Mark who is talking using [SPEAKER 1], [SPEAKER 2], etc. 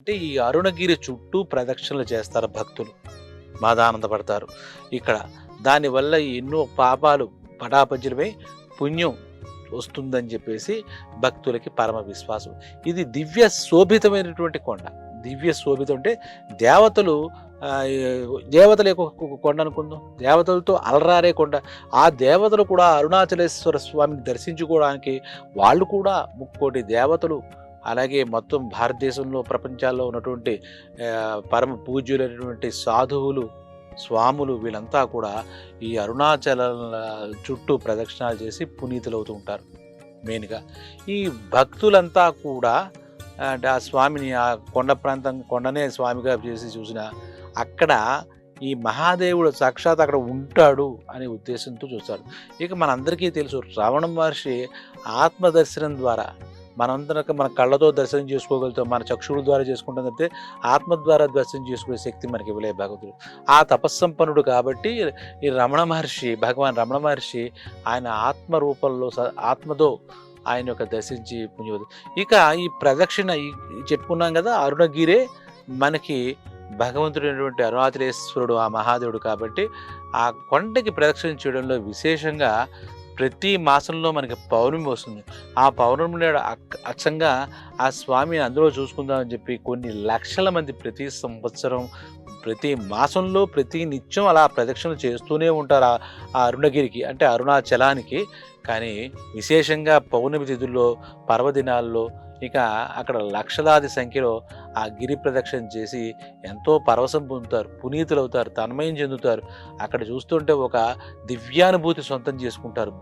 [SPEAKER 1] అంటే ఈ అరుణగిరి చుట్టూ ప్రదక్షిణలు చేస్తారు భక్తులు. మాదానందపడతారు ఇక్కడ దానివల్ల ఎన్నో పాపాలు పటాపంచలమై పుణ్యం వస్తుందని చెప్పేసి భక్తులకి పరమ విశ్వాసం. ఇది దివ్య శోభితమైనటువంటి కొండ. దివ్య శోభితం అంటే దేవతలు దేవతల యొక్క ఒక కొండ అనుకుందాం. దేవతలతో అలరారే కొండ. ఆ దేవతలు కూడా అరుణాచలేశ్వర స్వామిని దర్శించుకోవడానికి వాళ్ళు కూడా ముక్కోటి దేవతలు అలాగే మొత్తం భారతదేశంలో ప్రపంచాల్లో ఉన్నటువంటి పరమ పూజ్యులైనటువంటి సాధువులు స్వాములు వీళ్ళంతా కూడా ఈ అరుణాచల చుట్టూ ప్రదక్షిణాలు చేసి పునీతులవుతూ ఉంటారు. మెయిన్గా ఈ భక్తులంతా కూడా అంటే ఆ స్వామిని ఆ కొండ ప్రాంతం కొండనే స్వామిగా చేసి చూసిన అక్కడ ఈ మహాదేవుడు సాక్షాత్ అక్కడ ఉంటాడు అనే ఉద్దేశంతో చూస్తాడు ఇక మనందరికీ తెలుసు రావణ మహర్షి ఆత్మదర్శనం ద్వారా మనందరం మన కళ్ళతో దర్శనం చేసుకోగలుగుతాం. మన చక్షువుల ద్వారా చేసుకుంటాం తప్పితే ఆత్మ ద్వారా దర్శనం చేసుకునే శక్తి మనకి ఇవ్వలే భగవంతుడు. ఆ తపస్సంపన్నుడు కాబట్టి ఈ రమణ మహర్షి భగవాన్ రమణ మహర్షి ఆయన ఆత్మ రూపంలో స- ఆత్మతో ఆయన యొక్క దర్శించి పుణ్యవదు ఇక ఈ ప్రదక్షిణ ఈ చెప్పుకున్నాం కదా అరుణగిరే మనకి భగవంతుడైనటువంటి అరుణాచలేశ్వరుడు ఆ మహాదేవుడు కాబట్టి ఆ కొండకి ప్రదక్షిణ చేయడంలో విశేషంగా ప్రతి మాసంలో మనకి పౌర్ణమి వస్తుంది. ఆ పౌర్ణమి నాడు అక్- అచ్చంగా ఆ స్వామిని అందులో చూసుకుందామని చెప్పి కొన్ని లక్షల మంది ప్రతి సంవత్సరం ప్రతి మాసంలో ప్రతి నిత్యం అలా ప్రదక్షిణ చేస్తూనే ఉంటారు ఆ- ఆ అరుణగిరికి అంటే అరుణాచలానికి. కానీ విశేషంగా పౌర్ణమి తిథుల్లో పర్వదినాల్లో ఇక అక్కడ లక్షలాది సంఖ్యలో ఆ గిరి ప్రదక్షిణ చేసి ఎంతో పరవశం పొందుతారు పునీతులు అవుతారు తన్మయం చెందుతారు. అక్కడ చూస్తుంటే ఒక దివ్యానుభూతి సొంతం చేసుకుంటారు.